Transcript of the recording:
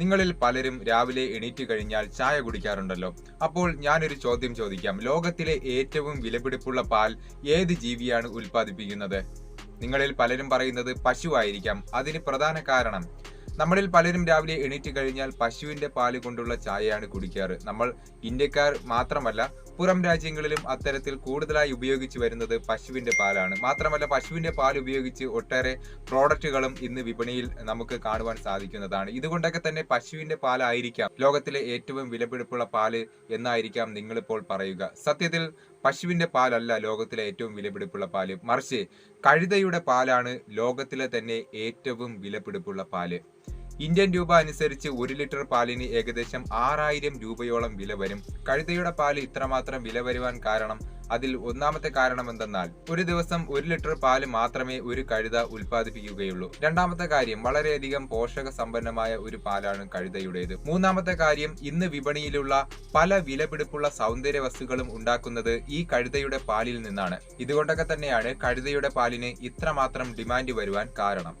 നിങ്ങളിൽ പലരും രാവിലെ എണീറ്റ് കഴിഞ്ഞാൽ ചായ കുടിക്കാറുണ്ടല്ലോ. അപ്പോൾ ഞാനൊരു ചോദ്യം ചോദിക്കാം. ലോകത്തിലെ ഏറ്റവും വിലപിടിപ്പുള്ള പാൽ ഏത് ജീവിയാണ് ഉൽപ്പാദിപ്പിക്കുന്നത്? നിങ്ങളിൽ പലരും പറയുന്നത് പശു ആയിരിക്കാം. അതിന് പ്രധാന കാരണം? നമ്മളിൽ പലരും രാവിലെ എണീറ്റ് കഴിഞ്ഞാൽ പശുവിന്റെ പാൽ കൊണ്ടുള്ള ചായയാണ് കുടിക്കാറ്. നമ്മൾ ഇന്ത്യക്കാർ മാത്രമല്ല പുറം രാജ്യങ്ങളിലും അത്തരത്തിൽ കൂടുതലായി ഉപയോഗിച്ചു വരുന്നത് പശുവിന്റെ പാലാണ്. മാത്രമല്ല പശുവിന്റെ പാൽ ഉപയോഗിച്ച് ഒട്ടേറെ പ്രോഡക്റ്റുകളും ഇന്ന് വിപണിയിൽ നമുക്ക് കാണുവാൻ സാധിക്കുന്നതാണ്. ഇതുകൊണ്ടൊക്കെ തന്നെ പശുവിന്റെ പാലായിരിക്കാം ലോകത്തിലെ ഏറ്റവും വിലപിടിപ്പുള്ള പാൽ എന്നായിരിക്കാം നിങ്ങളിപ്പോൾ പറയുക. സത്യത്തിൽ പശുവിന്റെ പാലല്ല ലോകത്തിലെ ഏറ്റവും വിലപിടിപ്പുള്ള പാൽ. മറിച്ച് കഴുതയുടെ പാലാണ് ലോകത്തിലെ തന്നെ ഏറ്റവും വിലപിടിപ്പുള്ള പാൽ. ഇന്ത്യൻ രൂപ അനുസരിച്ച് ഒരു ലിറ്റർ പാലിന് ഏകദേശം ആറായിരം രൂപയോളം വില വരും. കഴുതയുടെ പാൽ ഇത്രമാത്രം വില വരുവാൻ കാരണം അതിൽ ഒന്നാമത്തെ കാരണം എന്തെന്നാൽ ഒരു ദിവസം ഒരു ലിറ്റർ പാൽ മാത്രമേ ഒരു കഴുത ഉൽപ്പാദിപ്പിക്കുകയുള്ളൂ. രണ്ടാമത്തെ കാര്യം വളരെയധികം പോഷക സമ്പന്നമായ ഒരു പാലാണ് കഴുതയുടേത്. മൂന്നാമത്തെ കാര്യം ഇന്ന് വിപണിയിലുള്ള പല വിലപിടിപ്പുള്ള സൗന്ദര്യ വസ്തുക്കളും ഉണ്ടാക്കുന്നത് ഈ കഴുതയുടെ പാലിൽ നിന്നാണ്. ഇതുകൊണ്ടൊക്കെ തന്നെയാണ് കഴുതയുടെ പാലിന് ഇത്രമാത്രം ഡിമാൻഡ് വരുവാൻ കാരണം.